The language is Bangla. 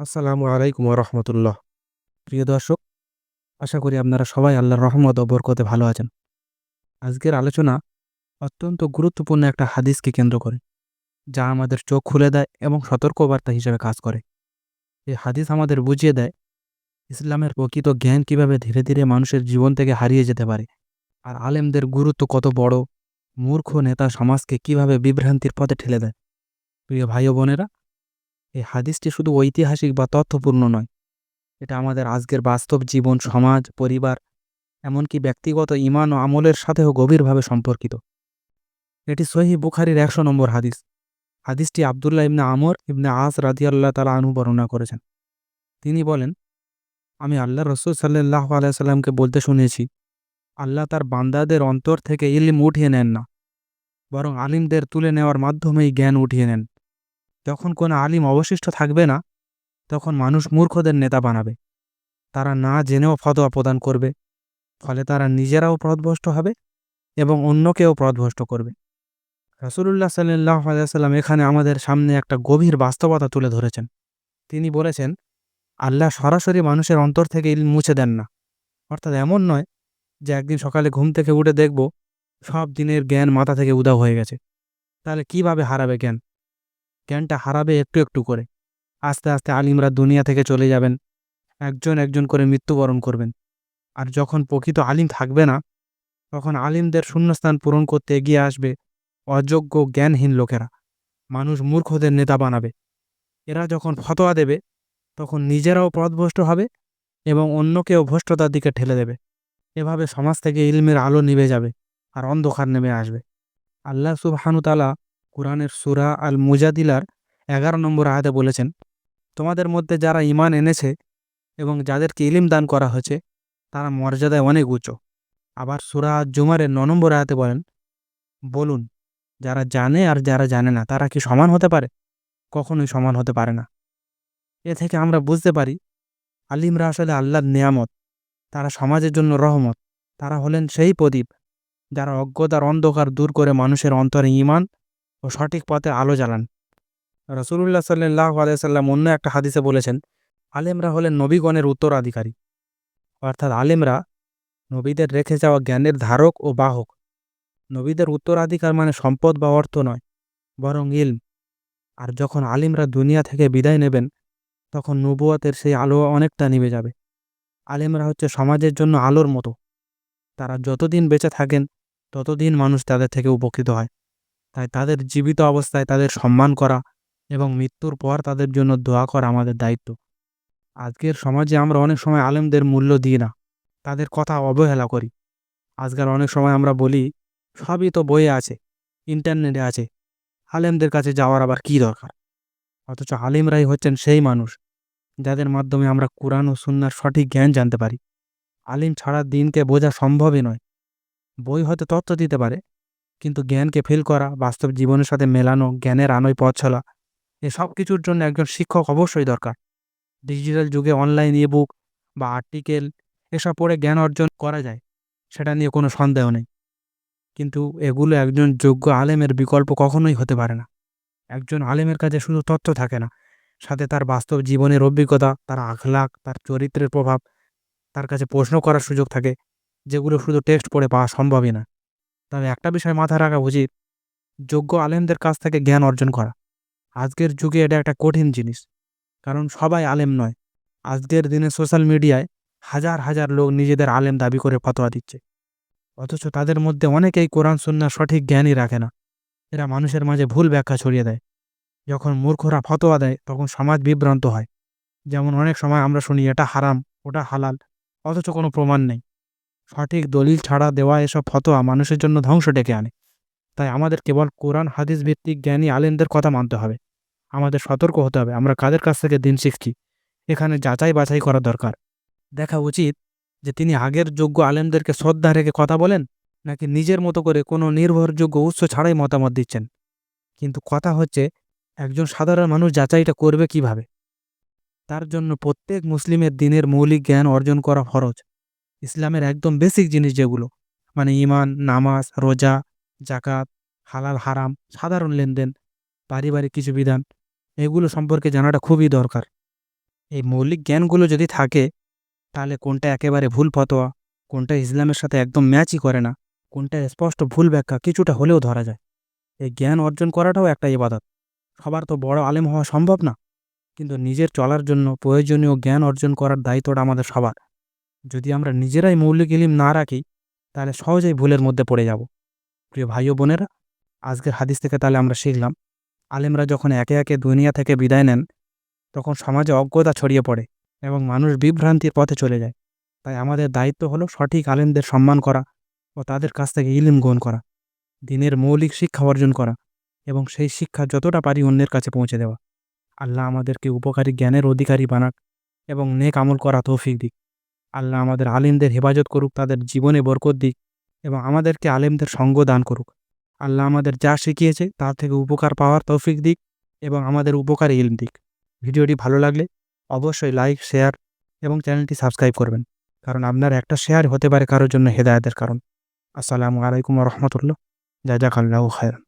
আসসালামু আলাইকুম রহমতুল্লাহ। প্রিয় দর্শক, আশা করি আপনারা সবাই আল্লাহর রহমত ও বরকতে ভালো আছেন। আজকের আলোচনা অত্যন্ত গুরুত্বপূর্ণ একটা হাদিসকে কেন্দ্র করে, যা আমাদের চোখ খুলে দেয় এবং সতর্কবার্তা হিসেবে কাজ করে। এই হাদিস আমাদের বুঝিয়ে দেয়, ইসলামের প্রকৃত জ্ঞান কীভাবে ধীরে ধীরে মানুষের জীবন থেকে হারিয়ে যেতে পারে, আর আলেমদের গুরুত্ব কত বড়, মূর্খ নেতা সমাজকে কীভাবে বিভ্রান্তির পথে ঠেলে দেয়। প্রিয় ভাই বোনেরা এই হাদিসটি শুধু ঐতিহাসিক বা তথ্যপূর্ণ নয়। এটা আমাদের আজকের বাস্তব জীবন, সমাজ, পরিবার, এমনকি ব্যক্তিগত ইমান ও আমলের সাথেও গভীরভাবে সম্পর্কিত। এটি সহি বুখারির একশো নম্বর হাদিস। হাদিসটি আবদুল্লাহ ইবনে আমর ইবনে আস রাদিয়াল্লাহ তালা আনু বর্ণনা করেছেন। তিনি বলেন, আমি আল্লাহ রসুল সাল্লাহ আলাইসাল্লামকে বলতে শুনেছি, আল্লাহ তার বান্দাদের অন্তর থেকে ইলিম উঠিয়ে নেন না, বরং আলিমদের তুলে নেওয়ার মাধ্যমেই জ্ঞান উঠিয়ে নেন। যখন কোনো আলিম অবশিষ্ট থাকবে না। তখন মানুষ মূর্খদের নেতা বানাবে। তারা না জেনেও ফতোয়া প্রদান করবে। ফলে তারা নিজেরাও পথভ্রষ্ট হবে এবং অন্যকেও পথভ্রষ্ট করবে। রাসুলুল্লাহ সাল্লাহ আলাইসাল্লাম এখানে আমাদের সামনে একটা গভীর বাস্তবতা তুলে ধরেছেন। তিনি বলেছেন, আল্লাহ সরাসরি মানুষের অন্তর থেকে ইল মুছে দেন না। অর্থাৎ এমন নয় যে একদিন সকালে ঘুম থেকে উঠে দেখব সব দিনের জ্ঞান মাথা থেকে উদাও হয়ে গেছে। তাহলে কীভাবে হারাবে জ্ঞান? জ্ঞানটা হারাবে একটু একটু করে। আস্তে আস্তে আলিমরা দুনিয়া থেকে চলে যাবেন। একজন একজন করে মৃত্যুবরণ করবেন। আর যখন প্রকৃত আলিম থাকবে না, তখন আলিমদের শূন্যস্থান পূরণ করতে এগিয়ে আসবে অযোগ্য জ্ঞানহীন লোকেরা। মানুষ মূর্খদের নেতা বানাবে। এরা যখন ফতোয়া দেবে, তখন নিজেরাও পথভ্রষ্ট হবে এবং অন্যকেও ভ্রষ্টতার দিকে ঠেলে দেবে। এভাবে সমাজ থেকে ইলমের আলো নিভে যাবে আর অন্ধকার নেমে আসবে। আল্লাহ সুবহানুতালা কোরআনের সুরা আল মুজাদিলার এগারো নম্বর আয়াতে বলেছেন, তোমাদের মধ্যে যারা ইমান এনেছে এবং যাদেরকে ইলিম দান করা হয়েছে, তারা মর্যাদায় অনেক উঁচু। আবার সুরা জুমারের ন নম্বর আয়াতে বলেন, বলুন, যারা জানে আর যারা জানে না, তারা কি সমান হতে পারে? কখনোই সমান হতে পারে না। এ থেকে আমরা বুঝতে পারি, আলিমরা আসলে আল্লাহর নিয়ামত, তারা সমাজের জন্য রহমত, তারা হলেন সেই প্রদীপ, যারা অজ্ঞতার অন্ধকার দূর করে মানুষের অন্তরে ইমান ও সঠিক পথে আলো জ্বালান। রসুল্লাহ সাল্লাহ আলাইসাল্লাম অন্য একটা হাদিসে বলেছেন, আলেমরা হলেন নবীগণের উত্তরাধিকারী। অর্থাৎ আলেমরা নবীদের রেখে যাওয়া জ্ঞানের ধারক ও বাহক। নবীদের উত্তরাধিকার মানে সম্পদ বা অর্থ নয়, বরং ইলম। আর যখন আলিমরা দুনিয়া থেকে বিদায় নেবেন, তখন নবুয়াতের সেই আলো অনেকটা নিভে যাবে। আলেমরা হচ্ছে সমাজের জন্য আলোর মতো। তারা যতদিন বেঁচে থাকেন, ততদিন মানুষ তাদের থেকে উপকৃত হয়। তাই তাদের জীবিত অবস্থায় তাদের সম্মান করা এবং মৃত্যুর পর তাদের জন্য দোয়া করা আমাদের দায়িত্ব। আজকের সমাজে আমরা অনেক সময় আলেমদের মূল্য দিই না, তাদের কথা অবহেলা করি। আজকাল অনেক সময় আমরা বলি, সবই তো বইয়ে আছে, ইন্টারনেটে আছে, আলেমদের কাছে যাওয়ার আবার কি দরকার? অথচ আলিমরাই হচ্ছেন সেই মানুষ, যাদের মাধ্যমে আমরা কোরআন ও সুন্নার সঠিক জ্ঞান জানতে পারি। আলিম ছাড়া দিনকে বোঝা সম্ভবই নয়। বই হয়তো তথ্য দিতে পারে কিন্তু জ্ঞানকে ফিল করা, বাস্তব জীবনের সাথে মেলানো, জ্ঞানের আনোয় পথ চলা এসব কিছুর জন্য একজন শিক্ষক অবশ্যই দরকার। ডিজিটাল যুগে অনলাইন ই বুক বা আর্টিকেল এসব পড়ে জ্ঞান অর্জন করা যায়, সেটা নিয়ে কোনো সন্দেহ নেই। কিন্তু এগুলো একজন যোগ্য আলেমের বিকল্প কখনোই হতে পারে না। একজন আলেমের কাছে শুধু তথ্য থাকে না, সাথে তার বাস্তব জীবনের অভিজ্ঞতা, তার আখলাক তার চরিত্রের প্রভাব, তার কাছে প্রশ্ন করার সুযোগ থাকে, যেগুলো শুধু টেক্সট পড়ে পাওয়া সম্ভবই না। তবে একটা বিষয় মাথায় রাখা উচিত। যোগ্য আলেমদের কাছ থেকে জ্ঞান অর্জন করা। আজকের যুগে এটা একটা কঠিন জিনিস। কারণ সবাই আলেম নয়। আজকের দিনে সোশ্যাল মিডিয়ায় হাজার হাজার লোক নিজেদের আলেম দাবি করে ফতোয়া দিচ্ছে। অথচ তাদের মধ্যে অনেকেই কোরআন সুন্নার সঠিক জ্ঞানই রাখে না। এরা মানুষের মাঝে ভুল ব্যাখ্যা ছড়িয়ে দেয়। যখন মূর্খরা ফতোয়া দেয়, তখন সমাজ বিভ্রান্ত হয়। যেমন অনেক সময় আমরা শুনি, এটা হারাম, ওটা হালাল। অথচ কোনো প্রমাণ নেই। সঠিক দলিল ছাড়া দেওয়া এসব ফতোয়া মানুষের জন্য ধ্বংস ডেকে আনে। তাই আমাদের কেবল কোরআন, হাদিস ভিত্তিক জ্ঞানী আলেমদের কথা মানতে হবে। আমাদের সতর্ক হতে হবে, আমরা কাদের কাছ থেকে দিন শিখছি? এখানে যাচাই বাছাই করা দরকার। দেখা উচিত যে তিনি আগের যোগ্য আলেমদেরকে শ্রদ্ধা রেখে কথা বলেন, নাকি নিজের মতো করে কোনো নির্ভরযোগ্য উৎস ছাড়াই মতামত দিচ্ছেন? কিন্তু কথা হচ্ছে, একজন সাধারণ মানুষ যাচাইটা করবে কীভাবে? তার জন্য প্রত্যেক মুসলিমের দিনের মৌলিক জ্ঞান অর্জন করা ফরজ। ইসলামের একদম বেসিক জিনিস যেগুলো। মানে ইমান নামাজ, রোজা জাকাত হালাল, হারাম, সাধারণ লেনদেন, পারিবারিক কিছু বিধান, এগুলো সম্পর্কে জানাটা খুবই দরকার। এই মৌলিক জ্ঞানগুলো যদি থাকে, তাহলে কোনটা একেবারে ভুল ফতোয়া, কোনটা ইসলামের সাথে একদম ম্যাচই করে না, কোনটা স্পষ্ট ভুল ব্যাখ্যা, কিছুটা হলেও ধরা যায়। এই জ্ঞান অর্জন করাটাও একটা ইবাদত। সবার তো বড় আলেম হওয়া সম্ভব না। কিন্তু নিজের চলার জন্য প্রয়োজনীয় জ্ঞান অর্জন করার দায়িত্বটা আমাদের সবার। যদি আমরা নিজেরাই মৌলিক ইলিম না রাখি, তাহলে সহজেই ভুলের মধ্যে পড়ে যাব। প্রিয় ভাই ও বোনেরা, আজকের হাদিস থেকে তাহলে আমরা শিখলাম, আলেমরা যখন একে একে দুনিয়া থেকে বিদায় নেন, তখন সমাজে অজ্ঞতা ছড়িয়ে পড়ে এবং মানুষ বিভ্রান্তির পথে চলে যায়। তাই আমাদের দায়িত্ব হলো সঠিক আলেমদের সম্মান করা ও তাদের কাছ থেকে ইলিম গ্রহণ করা, দিনের মৌলিক শিক্ষা অর্জন করা এবং সেই শিক্ষা যতটা পারি অন্যের কাছে পৌঁছে দেওয়া। আল্লাহ আমাদেরকে উপকারী জ্ঞানের অধিকারী বানাক এবং নেক আমল করা তৌফিক দিক। আল্লাহ আমাদের আলেমদের হেফাজত করুক, তাদের জীবনে বরকত দিক এবং আমাদেরকে আলেমদের সঙ্গ দান করুক। আল্লাহ আমাদের যা শিখিয়েছে, তার থেকে উপকার পাওয়ার তৌফিক দিক এবং আমাদের উপকারী ইলম দিক। ভিডিওটি ভালো লাগলে অবশ্যই লাইক, শেয়ার এবং চ্যানেলটি সাবস্ক্রাইব করবেন, কারণ আপনার একটা শেয়ার হতে পারে কারোর জন্য হেদায়তের কারণ। আসসালামু আলাইকুম রহমতুল্লাহ। জাজাকাল্লাহ খায়রান।